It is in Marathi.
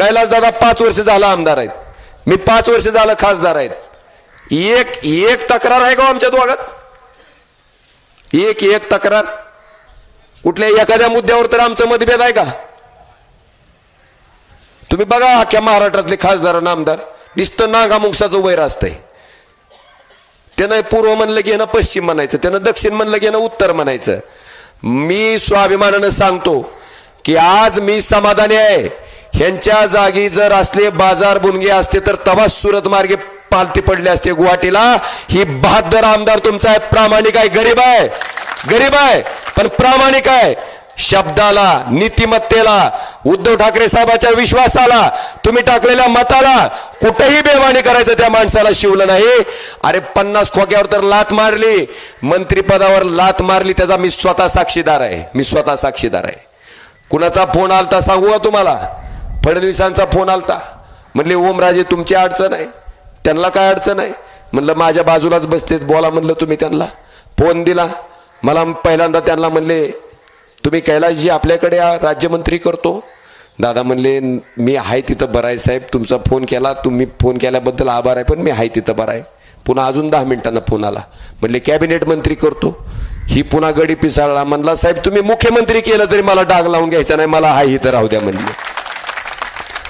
कैलास दादा पाच वर्ष झाला आमदार आहेत. मी पाच वर्ष झालं खासदार आहेत. एक एक तक्रार आहे का हो आमच्या दोघात? एक एक तक्रार. कुठल्या एखाद्या मुद्द्यावर तर आमचं मतभेद आहे का? तुम्ही बघा अख्ख्या महाराष्ट्रातले खासदार आमदार. नुसतं नागामुक्साचं वैर असतंय त्यानं पूर्व म्हणलं की पश्चिम म्हणायचं त्यानं दक्षिण म्हणलं की उत्तर म्हणायचं. मी स्वाभिमानानं सांगतो की आज मी समाधानी आहे. ह्यांच्या जागी जर असले बाजार बुनगे असते तर तवा सुरत मार्गे पालती पडले असते गुवाहाटीला. ही बहादर आमदार तुमचा आहे. प्रामाणिक आहे. गरीब आहे. गरीब आहे. पण प्रामाणिक आहे. शब्दाला नीतिमत्तेला उद्धव ठाकरे साहेबाच्या विश्वासाला तुम्ही टाकलेल्या मताला कुठेही बेवाणी करायचं त्या माणसाला शिवलं नाही. अरे पन्नास खोक्यावर तर लात मारली. मंत्रीपदावर लात मारली त्याचा मी स्वतः साक्षीदार आहे. मी स्वतः साक्षीदार आहे. कुणाचा फोन आलता सांगू का तुम्हाला? फडणवीसांचा फोन आलता. म्हणले ओमराजे तुमची अडचण आहे. त्यांना काय अडचण आहे? म्हणलं माझ्या बाजूलाच बसतेत बोला म्हणलं तुम्ही त्यांना. फोन दिला. मला पहिल्यांदा त्यांना म्हणले तुम्ही कैलासजी आपल्याकडे राज्यमंत्री करतो. दादा म्हणले मी आहे तिथं बरं आहे साहेब. तुमचा फोन केला. तुम्ही फोन केल्याबद्दल आभार आहे पण मी आहे तिथं बरं आहे पुन्हा अजून दहा मिनिटांना फोन आला. म्हणले कॅबिनेट मंत्री करतो. ही पुन्हा गडी पिसाळला. म्हणला साहेब तुम्ही मुख्यमंत्री केलं तरी मला डाग लावून घ्यायचा नाही. मला हा इथं राहू द्या म्हणले.